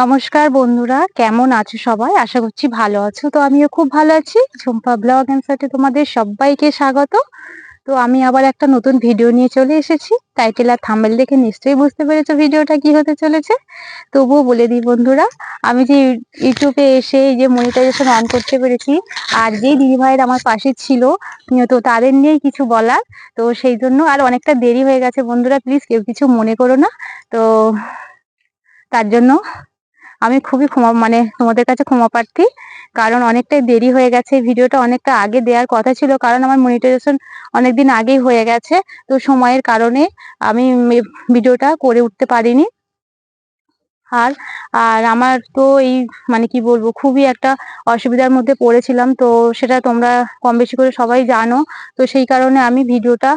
নমস্কার বন্ধুরা, কেমন আছো সবাই? আশা করছি ভালো আছো। তো আমিও খুব ভালো আছি। ঝুম্পা ব্লগ অ্যান্ড সাথে তোমাদের সবাইকে স্বাগত। তো আমি আবার একটা নতুন ভিডিও নিয়ে চলে এসেছি। টাইটেল আর থাম্বেল দেখে নিশ্চয়ই বুঝতে পেরেছ ভিডিওটা কি হতে চলেছে। তবুও বলে দিই বন্ধুরা, আমি যে ইউটিউবে এসে যে মনিটাইজেশন অন করতে পেরেছি, আর যেই দিদি ভাইয়ের আমার পাশে ছিল তো তাদের নিয়েই কিছু বলার। তো সেই জন্য আর অনেকটা দেরি হয়ে গেছে বন্ধুরা প্লিজ কেউ কিছু মনে করো না। তো তার জন্য আমি খুবই ক্ষমা মানে তোমাদের কাছে ক্ষমা প্রার্থী। কারণ অনেকটাই দেরি হয়ে গেছে ভিডিওটা অনেকটা আগে দেওয়ার কথা ছিল, কারণ আমার মনিটাইজেশন অনেকদিন আগেই হয়ে গেছে, তো সময়ের কারণে আমি ভিডিওটা করে উঠতে পারিনি। আর আর আমার তো এই মানে কি বলব, খুবই একটা অসুবিধার মধ্যে পড়েছিলাম, তো সেটা তোমরা কম বেশি করে সবাই জানো, তো সেই কারণে আমি ভিডিওটা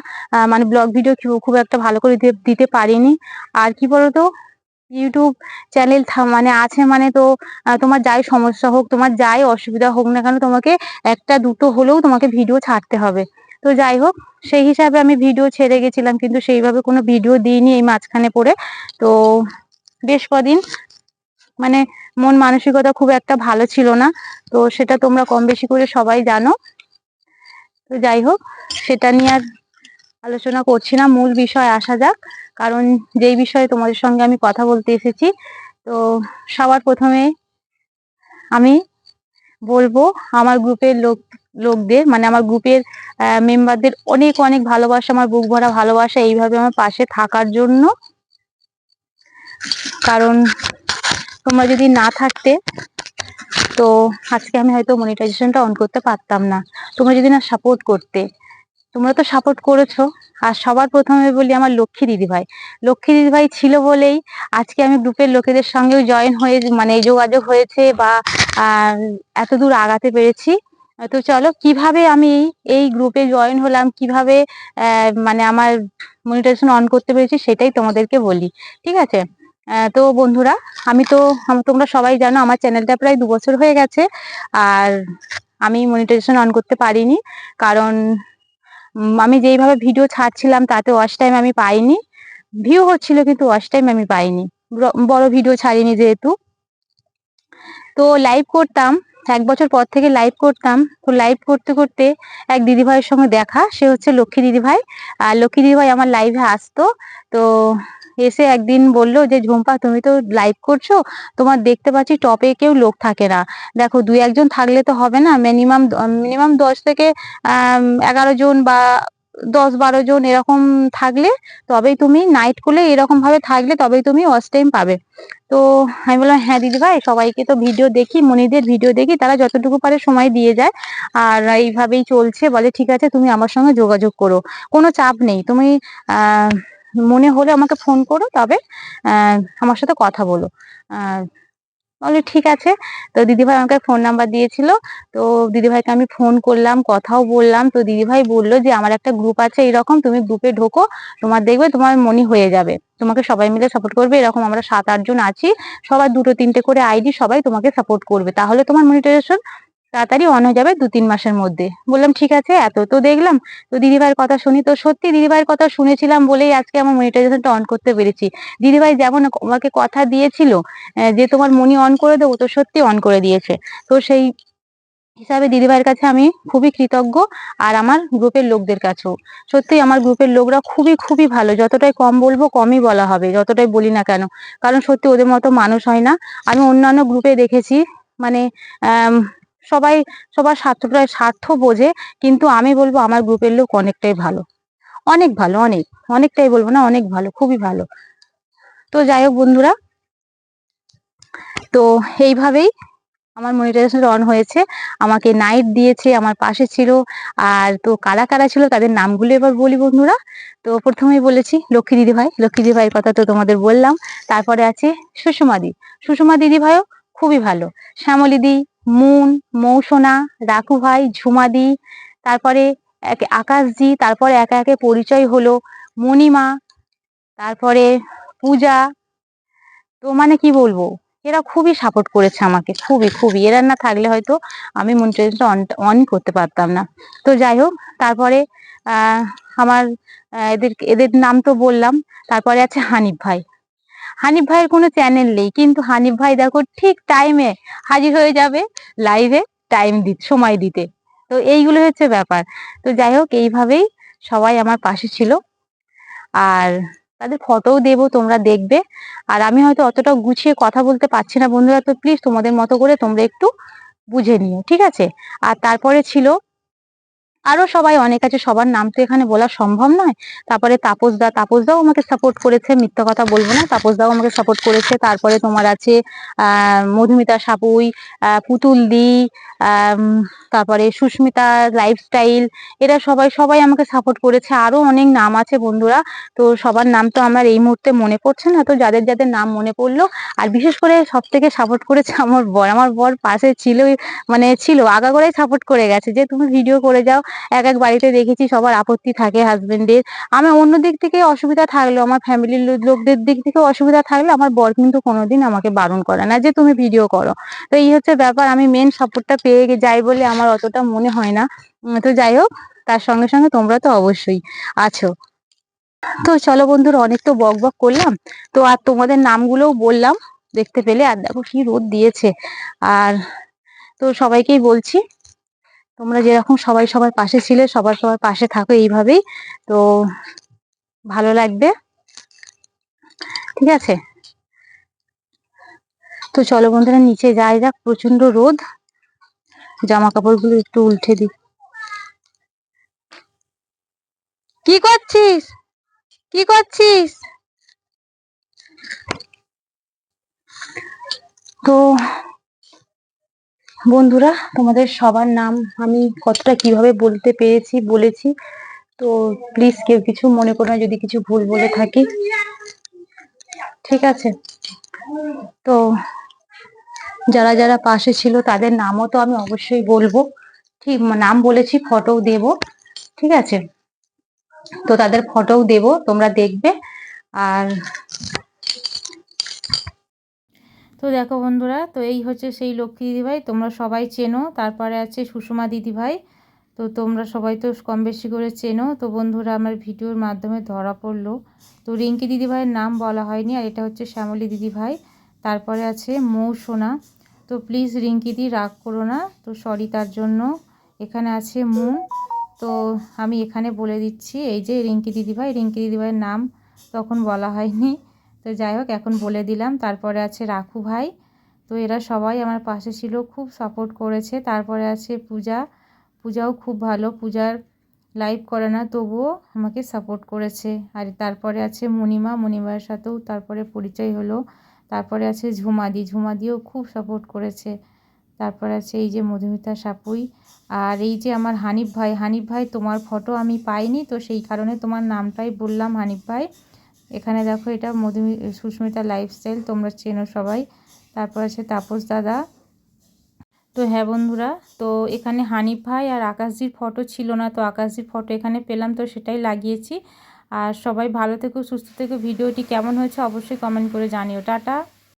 মানে ব্লগ ভিডিও খুব একটা ভালো করে দিতে পারিনি। আর কি বলতো ইউটিউব চ্যানেল মানে আছে মানে তো তোমার যাই সমস্যা হোক, তোমার যাই অসুবিধা হোক না কেন, তোমাকে একটা দুটো হলেও তোমাকে ভিডিও ছাড়তে হবে। তো যাই হোক, সেই হিসাবে আমি ভিডিও ছেড়ে গেছিলাম, কিন্তু সেইভাবে কোনো ভিডিও দিইনি এই মাঝখানে পড়ে। তো বেশ কদিন মানে মন মানসিকতা খুব একটা ভালো ছিল না, তো সেটা তোমরা কম বেশি করে সবাই জানো। তো যাই হোক, সেটা নিয়ে আর আলোচনা করছি না, মূল বিষয় আসা যাক। কারণ যেই বিষয়ে তোমাদের সঙ্গে আমি কথা বলতে এসেছি, তো সবার প্রথমে আমি বলব আমার গ্রুপের লোক, লোকদের মানে আমার গ্রুপের মেম্বারদের অনেক অনেক ভালোবাসা, আমার বুক ভরা ভালোবাসা এইভাবে আমার পাশে থাকার জন্য। কারণ তোমরা যদি না থাকতে, তো আজকে আমি হয়তো মনিটাইজেশনটা অন করতে পারতাম না। তোমরা যদি না সাপোর্ট করতে তোমরা তো সাপোর্ট করেছ। আর সবার প্রথমে বলি আমার লক্ষ্মী দিদিভাই। লক্ষ্মী দিদিভাই ছিল বলেই আজকে আমি গ্রুপের লোকেদের সঙ্গেও জয়েন হয়ে মানে যোগাযোগ হয়েছে বা এত দূর আগাতে পেরেছি। তো চলো, কীভাবে আমি এই গ্রুপে জয়েন হলাম? কীভাবে মানে আমার মনিটাইজেশন অন করতে পেরেছি সেটাই তোমাদেরকে বলি। ঠিক আছে? তো বন্ধুরা, আমি তো তোমরা সবাই জানো আমার চ্যানেলটা প্রায় দু বছর হয়ে গেছে। আর আমি মনিটাইজেশন অন করতে পারিনি। কারণ আমি যেইভাবে ভিডিও ছাড়ছিলাম, তাতে ওয়াচ টাইম আমি পাইনি। ভিউ হচ্ছিল কিন্তু ওয়াশ টাইম আমি পাইনি। বড় ভিডিও ছাড়িনি যেহেতু। তো লাইভ করতাম, এক বছর পর থেকে লাইভ করতাম। তো লাইভ করতে করতে এক দিদিভাইয়ের সঙ্গে দেখা, সে হচ্ছে লক্ষ্মী দিদিভাই। আর লক্ষ্মী দিদিভাই আমার লাইভে আসতো। তো এসে একদিন বলল যে, ঝুম্পা, তুমি তো লাইভ করছ, তোমার দেখতে পাচ্ছি টপে কেউ লোক থাকে না। দেখো, দুই একজন থাকলে তো হবে না। মিনিমাম মিনিমাম দশ থেকে এগারো জন বা দশ বারো জন এরকম থাকলে তবেই তুমি নাইট করলে এরকম ভাবে থাকলে তবেই তুমি ওয়াচ টাইম পাবে। তো আমি বললাম হ্যাঁ দিদি ভাই, সবাইকে তো ভিডিও দেখি, মনিদের ভিডিও দেখি, তারা যতটুকু পারে সময় দিয়ে যায়। আর এইভাবেই চলছে, বলে, ঠিক আছে, তুমি আমার সঙ্গে যোগাযোগ করো। কোনো চাপ নেই। তুমি, আহ মনে হলে আমাকে ফোন করো, তবে আমার সাথে কথা বলো। বলে ঠিক আছে। তো দিদিভাই আমাকে ফোন নাম্বার দিয়েছিল। তো দিদিভাইকে আমি ফোন করলাম, কথাও বললাম। তো দিদিভাই বলল যে, আমার একটা গ্রুপ আছে এরকম, তুমি গ্রুপে ঢোকো, তোমার দেখবে তোমার মনি হয়ে যাবে। তোমাকে সবাই মিলে সাপোর্ট করবে। এরকম আমরা সাত আটজন আছি। সবার দুটো, তিনটে করে আইডি সবাই তোমাকে সাপোর্ট করবে। তাহলে তোমার মনিটাইজেশন তাড়াতাড়ি অন হয়ে যাবে দু তিন মাসের মধ্যে। বললাম, ঠিক আছে, এত তো দেখলাম। তো দিদিভাইয়ের কথা শুনি, তো সত্যি দিদিভাইয়ের কথা শুনেছিলাম বলেই আজকে আমার মনিটাইজেশনটা অন করতে পেরেছি। দিদিভাই যেমন আমাকে কথা দিয়েছিল যে তোমার মনি অন করে দেবো, তো সত্যি অন করে দিয়েছে। তো সেই হিসাবে দিদিভাইয়ের কাছে আমি খুবই কৃতজ্ঞ আর আমার গ্রুপের লোকদের কাছেও। সত্যি আমার গ্রুপের লোকরা খুবই খুবই ভালো। যতটাই কম বলব, কমই বলা হবে, যতটাই বলি না কেন। কারণ সত্যি ওদের মতো মানুষ হয় না। আমি অন্যান্য গ্রুপে দেখেছি মানে সবাই, সবার স্বার্থটা স্বার্থ বোঝে, কিন্তু আমি বলব আমার গ্রুপের লোক অনেকটাই ভালো। অনেক ভালো, অনেক। অনেকটাই বলব না, অনেক ভালো, খুবই ভালো। তো যাই হোক বন্ধুরা, তো এইভাবেই আমার মনিটাইজেশন অন হয়েছে। আমাকে নাইট দিয়েছে, আমার পাশে ছিল। আর তো কারা কারা ছিল তাদের নামগুলো এবার বলি বন্ধুরা। তো প্রথমেই বলেছি লক্ষ্মী দিদি ভাই লক্ষ্মী দিদি ভাইয়ের কথা তো তোমাদের বললাম। তারপরে আছে সুষমা দি। সুষমা দিদি ভাইও খুবই ভালো। শ্যামলী দি মুন, মৌসোনা রাকু ভাই, ঝুমাদি, তারপরে আকাশজি, তারপরে একে একে পরিচয় হলো মণিমা, তারপরে পূজা। তো মানে কি বলব? এরা খুবই সাপোর্ট করেছে আমাকে, খুবই খুবই। এরা না থাকলে হয়তো আমি মন মনিটাইজেশনটা অন অনই করতে পারতাম না। তো যাই হোক, তারপরে আমার এদের এদের নাম তো বললাম। তারপরে আছে হানিফ ভাই। হানিফ ভাইয়ের কোনো চ্যানেল নেই, কিন্তু হানিফ ভাই দেখো ঠিক টাইমে হাজির হয়ে যাবে লাইভে টাইম দিতে সময় দিতে। তো এইগুলো হচ্ছে ব্যাপার। তো যাই হোক, এইভাবেই সবাই আমার পাশে ছিল। আর তাদের ফটোও দেবো, তোমরা দেখবে। আর আমি হয়তো অতটা গুছিয়ে কথা বলতে পারছি না বন্ধুরা, তো প্লিজ তোমাদের মতো করে তোমরা একটু বুঝে নিও, ঠিক আছে? আর তারপরে ছিল আরও সবাই অনেক আছে সবার নাম তো এখানে বলা সম্ভব নয়। তারপরে তাপস দা তাপস দাও আমাকে সাপোর্ট করেছে মিথ্যা কথা বলব না। তাপস দাও আমাকে সাপোর্ট করেছে তারপরে তোমার আছে আহ মধুমিতা সাপুই আহ পুতুল দি আম, তারপরে সুস্মিতা লাইফস্টাইল এরা সবাই সবাই আমাকে সাপোর্ট করেছে। আরও অনেক নাম আছে বন্ধুরা, তো সবার নাম তো আমার এই মুহূর্তে মনে পড়ছে না। তো যাদের যাদের নাম মনে পড়ল, আর বিশেষ করে সব থেকে সাপোর্ট করেছে আমার বর। আমার বর পাশে ছিল মানে ছিল, আগাগোড়াই সাপোর্ট করে গেছে। যে তুমি ভিডিও করে যাও, এক এক বাড়িতে দেখেছি সবার আপত্তি থাকে হাজবেন্ডের আমার অন্য দিক থেকে অসুবিধা থাকলেও আমার ফ্যামিলির লোকদের দিক থেকে অসুবিধা থাকলে। আমার বর কিন্তু কোনোদিন আমাকে বারণ করে না যে তুমি ভিডিও করো। তো এই হচ্ছে ব্যাপার, আমি মেন সাপোর্টটা পেয়ে যাই বলে আমার অতটা মনে হয় না। তো যাই হোক, তার সঙ্গে সঙ্গে তোমরা তো অবশ্যই আছো। তো চলো বন্ধুরা, অনেক তো বক বক করলাম। তো আর তোমাদের নামগুলোও বললাম, দেখতে পেলে। আর দেখো কি রোদ দিয়েছে। আর তো সবাইকেই বলছি, তোমরা যেরকম সবাই সবার পাশে ছিলে, সবার সবার পাশে থাকো এইভাবেই। তো ভালো লাগবে। ঠিক আছে? তো চলো বন্ধুরা, নিচে যাই যাক প্রচণ্ড রোদ। জামা কাপড়গুলো একটু উল্টে দিই। কি করছিস? কি করছিস? তো বন্ধুরা, তোমাদের সবার নাম আমি কতটা কীভাবে বলতে পেরেছি বলেছি। তো প্লিজ কেউ কিছু মনে করো না, যদি কিছু ভুল বলে থাকি। ঠিক আছে? তো যারা যারা পাশে ছিল তাদের নামও তো আমি অবশ্যই বলব। ঠিক, নাম বলেছি ফটোও দেব। ঠিক আছে? তো তাদের ফটোও দেব, তোমরা দেখবে। আর তো দেখো বন্ধুরা, তো এই হচ্ছে সেই লক্ষ্মী দিদিভাই, তোমরা সবাই চেনো। তারপরে আছে সুষমা দিদিভাই, তো তোমরা সবাই তো কম বেশি করে চেনো। তো বন্ধুরা, আমার ভিডিওর মাধ্যমে ধরা পড়ল। তো রিঙ্কি দিদিভাইয়ের নাম বলা হয়নি, আর এটা হচ্ছে শ্যামলী দিদিভাই। তারপরে আছে মৌ সোনা তো প্লিজ রিঙ্কি দি রাগ করো না। তো সরি তার জন্য। এখানে আছে মু। তো আমি এখানে বলে দিচ্ছি, এই যে রিঙ্কি দিদিভাই, রিঙ্কি দিদিভাইয়ের নাম তখন বলা হয়নি। তো যাই হোক, এখন বলে দিলাম। তারপরে আছে রাখু ভাই। তো এরা সবাই আমার পাশে ছিল, খুব সাপোর্ট করেছে। তারপরে আছে পূজা। পূজাও খুব ভালো। পূজার লাইভ করে না, তবুও আমাকে সাপোর্ট করেছে। আর তারপরে আছে মণিমা মণিমার সাথেও তারপরে পরিচয় হলো। তারপরে আছে ঝুমাদি। ঝুমাদিও খুব সাপোর্ট করেছে। তারপরে আছে এই যে মধুমিতা সাপুই। আর এই যে আমার হানিফ ভাই হানিফ ভাই তোমার ফটো আমি পাইনি, তো সেই কারণে তোমার নামটাই বললাম হানিফ ভাই। এখানে দেখো এটা মধুমি, সুস্মিতা লাইফস্টাইল তোমরা চেনো সবাই। তারপর আছে তাপস দাদা। তো হ্যাঁ বন্ধুরা, তো এখানে হানিফ ভাই আর আকাশজির ফটো ছিল না, তো আকাশজির ফটো এখানে পেলাম, তো সেটাই লাগিয়েছি। আর সবাই ভালো থেকো সুস্থ থেকো। ভিডিওটি কেমন হয়েছে অবশ্যই কমেন্ট করে জানিও। টাটা।